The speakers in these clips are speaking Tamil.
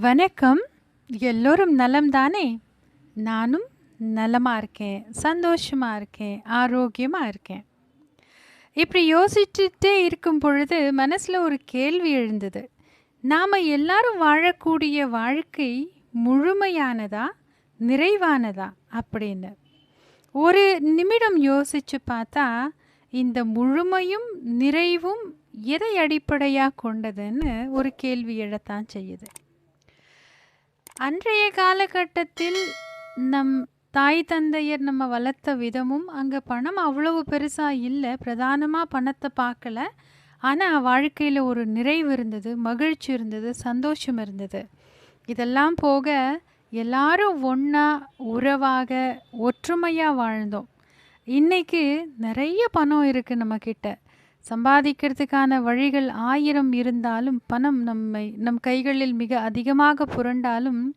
வணக்கம். எல்லோரும் நலம் தானே நானும் நலமாக இருக்கேன். சந்தோஷமாக இருக்கேன். ஆரோக்கியமாக இருக்கேன். இப்படி யோசிச்சுட்டே இருக்கும் பொழுது மனசில் ஒரு கேள்வி எழுந்தது. நாம் எல்லாரும் வாழக்கூடிய வாழ்க்கை முழுமையானதா நிறைவானதா அப்படின்னு. ஒரு நிமிடம் யோசித்து பார்த்தா இந்த முழுமையும் நிறைவும் எதை அடிப்படையாக கொண்டதுன்னு ஒரு கேள்வி எழத்தான் செய்யுது. அன்றைய காலகட்டத்தில் நம் தாய் தந்தையர் நம்ம வளர்த்த விதமும் அங்கே பணம் அவ்வளவு பெருசாக இல்லை. பிரதானமாக பணத்தை பார்க்கல. ஆனால் வாழ்க்கையில் ஒரு நிறைவு இருந்தது மகிழ்ச்சி இருந்தது சந்தோஷம் இருந்தது. இதெல்லாம் போக எல்லாரும் ஒன்றா உறவாக ஒற்றுமையாக வாழ்ந்தோம். இன்றைக்கு நிறைய பணம் இருக்குது நம்மக்கிட்ட சம்பாதிக்கிறதுக்கான வழிகள் ஆயிரம் இருந்தாலும் பணம் நம்மை நம் கைகளில் மிக அதிகமாக புரண்டாலும்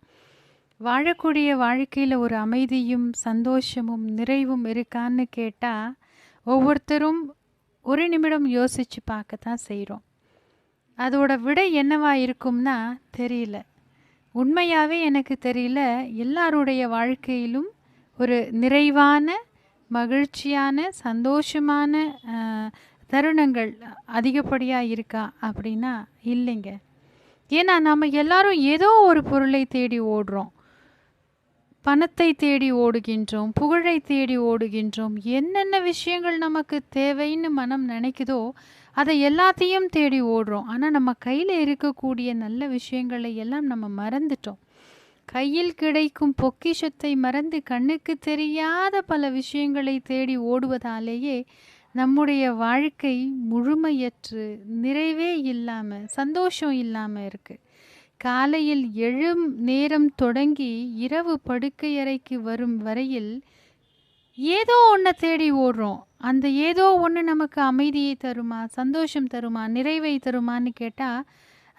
வாழக்கூடிய வாழ்க்கையில் ஒரு அமைதியும் சந்தோஷமும் நிறைவும் இருக்கான்னு கேட்டால் ஒவ்வொருத்தரும் ஒரு நிமிடம் யோசித்து பார்க்கத்தான் செய்கிறோம் அதோட விடை என்னவா இருக்கும்னா தெரியல. உண்மையாகவே எனக்கு தெரியல எல்லாருடைய வாழ்க்கையிலும் ஒரு நிறைவான மகிழ்ச்சியான சந்தோஷமான தருணங்கள் அதிகப்படியாக இருக்கா அப்படின்னா இல்லைங்க. ஏன்னா நம்ம எல்லாரும் ஏதோ ஒரு பொருளை தேடி ஓடுறோம். பணத்தை தேடி ஓடுகின்றோம் புகழை தேடி ஓடுகின்றோம் என்னென்ன விஷயங்கள் நமக்கு தேவைன்னு மனம் நினைக்குதோ அதை எல்லாத்தையும் தேடி ஓடுறோம். ஆனால் நம்ம கையில் இருக்கக்கூடிய நல்ல விஷயங்களை எல்லாம் நம்ம மறந்துட்டோம். கையில் கிடைக்கும் பொக்கிஷத்தை மறந்து கண்ணுக்கு தெரியாத பல விஷயங்களை தேடி ஓடுவதாலேயே நம்முடைய வாழ்க்கை முழுமையற்று நிறைவே இல்லாமல் சந்தோஷம் இல்லாமல் இருக்குது காலையில் எழும் நேரம் தொடங்கி இரவு படுக்கையறைக்கு வரும் வரையில் ஏதோ ஒன்றை தேடி ஓடுறோம். அந்த ஏதோ ஒன்று நமக்கு அமைதியை தருமா சந்தோஷம் தருமா நிறைவை தருமான்னு கேட்டால்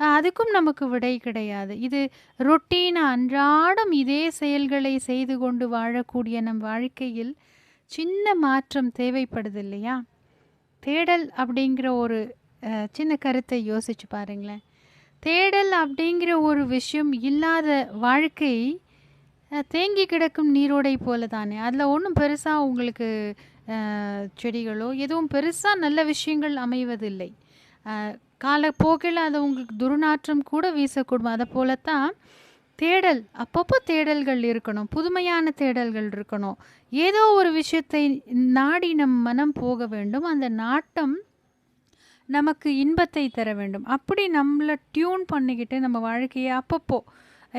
அதுக்கும் நமக்கு விடை கிடையாது. இது ரொட்டீனா அன்றாடம் இதே செயல்களை செய்து கொண்டு வாழக்கூடிய நம் வாழ்க்கையில் சின்ன மாற்றம் தேவைப்படுது இல்லையா? தேடல் அப்படிங்கிற ஒரு சின்ன கருத்தை யோசிச்சு பாருங்களேன். தேடல் அப்படிங்கிற ஒரு விஷயம் இல்லாத வாழ்க்கை தேங்கி கிடக்கும் நீரோடை போல தானே. அதில் ஒன்றும் பெருசாக உங்களுக்கு செடிகளோ எதுவும் பெருசாக நல்ல விஷயங்கள் அமைவதில்லை. காலப்போக்கில் அது உங்களுக்கு துர்நாற்றம் கூட வீசக்கூடும். அதை போலத்தான் தேடல் அப்பப்போ தேடல்கள் இருக்கணும் புதுமையான தேடல்கள் இருக்கணும். ஏதோ ஒரு விஷயத்தை நாடி நம் மனம் போக வேண்டும். அந்த நாட்டம் நமக்கு இன்பத்தை தர வேண்டும். அப்படி நம்மளை டியூன் பண்ணிக்கிட்டு நம்ம வாழ்க்கையை அப்பப்போ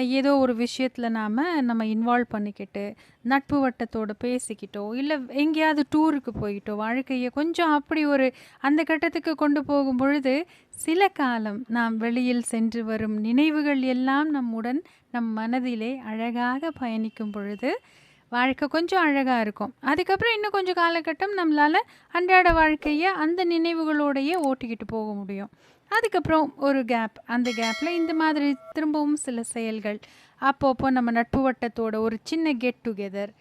ஏதோ ஒரு விஷயத்தில் நாம் நம்ம இன்வால்வ் பண்ணிக்கிட்டு நட்பு வட்டத்தோடு பேசிக்கிட்டோ இல்லை எங்கேயாவது டூருக்கு போயிட்டோ வாழ்க்கையை கொஞ்சம் அப்படி ஒரு அந்த கட்டத்துக்கு கொண்டு போகும் பொழுது சில காலம் நாம் வெளியில் சென்று வரும் நினைவுகள் எல்லாம் நம்முடன் நம் மனதிலே அழகாக பயணிக்கும் பொழுது வாழ்க்கை கொஞ்சம் அழகாக இருக்கும். அதுக்கப்புறம் இன்னும் கொஞ்சம் காலகட்டம் நம்மளால் அன்றாட வாழ்க்கையை அந்த நினைவுகளோடையே ஓட்டிக்கிட்டு போக முடியும். அதுக்கப்புறம் ஒரு கேப் அந்த கேப்பில் இந்த மாதிரி திரும்பவும் சில செயல்கள். அப்பப்போ நம்ம நட்பு வட்டத்தோட ஒரு சின்ன கெட் டுகெதர்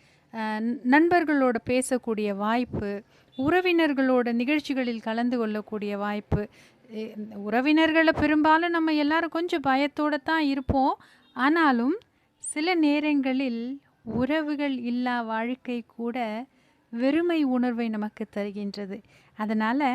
நண்பர்களோட பேசக்கூடிய வாய்ப்பு உறவினர்களோட நிகழ்ச்சிகளில் கலந்து கொள்ளக்கூடிய வாய்ப்பு உறவினர்களை பெரும்பாலும் நம்ம எல்லாரும் கொஞ்சம் பயத்தோடு தான் இருப்போம். ஆனாலும் சில நேரங்களில் உறவுகள் இல்லா வாழ்க்கை கூட வெறுமை உணர்வை நமக்கு தருகின்றது. அதனால்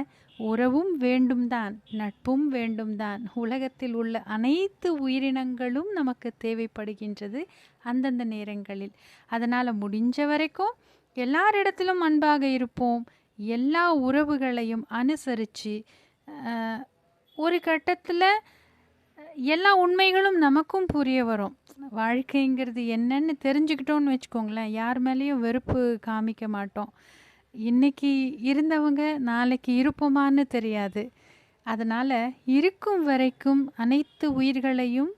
உறவும் வேண்டும் தான் நட்பும் வேண்டும்தான். உலகத்தில் உள்ள அனைத்து உயிரினங்களும் நமக்கு தேவைப்படுகின்றது அந்தந்த நேரங்களில். அதனால் முடிஞ்ச வரைக்கும் எல்லாரிடத்திலும் அன்பாக இருப்போம். எல்லா உறவுகளையும் அனுசரித்து ஒரு கட்டத்தில் எல்லா உண்மைகளும் நமக்கும் புரிய வரும். வாழ்க்கைங்கிறது என்னன்னு தெரிஞ்சுக்கிட்டோன்னு வச்சுக்கோங்களேன். யார் மேலேயும் வெறுப்பு காமிக்க மாட்டோம். இன்னைக்கு இருந்தவங்க நாளைக்கு இருப்போமான்னு தெரியாது. அதனால் இருக்கும் வரைக்கும் அனைத்து உயிர்களையும்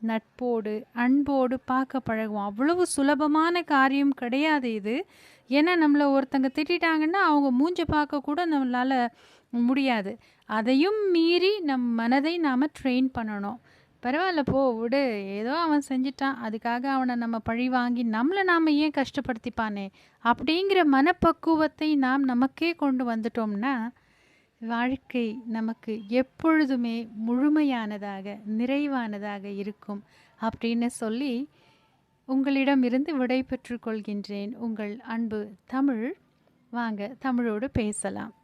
நட்போடு அன்போடு பார்க்க பழகுவோம். அவ்வளவு சுலபமான காரியம் கிடையாது இது. ஏன்னா நம்மளை ஒருத்தங்க திட்டிட்டாங்கன்னா அவங்க மூஞ்ச பார்க்க கூட நம்மளால் முடியாது. அதையும் மீறி நம் மனதை நாம் ட்ரெயின் பண்ணணும். பரவாயில்ல போ விடு. ஏதோ அவன் செஞ்சிட்டான். அதுக்காக அவனை நம்ம பழி வாங்கி நம்மளை நாம் ஏன் கஷ்டப்படுத்திப்பானே? அப்படிங்கிற மனப்பக்குவத்தை நாம் நமக்கே கொண்டு வந்துட்டோம்னா வாழ்க்கை நமக்கு எப்பொழுதுமே முழுமையானதாக நிறைவானதாக இருக்கும் அப்படின்னு சொல்லி உங்களிடமிருந்து விடை பெற்றுக்கொள்கின்றேன் உங்கள் அன்பு தமிழ். வாங்க தமிழோடு பேசலாம்.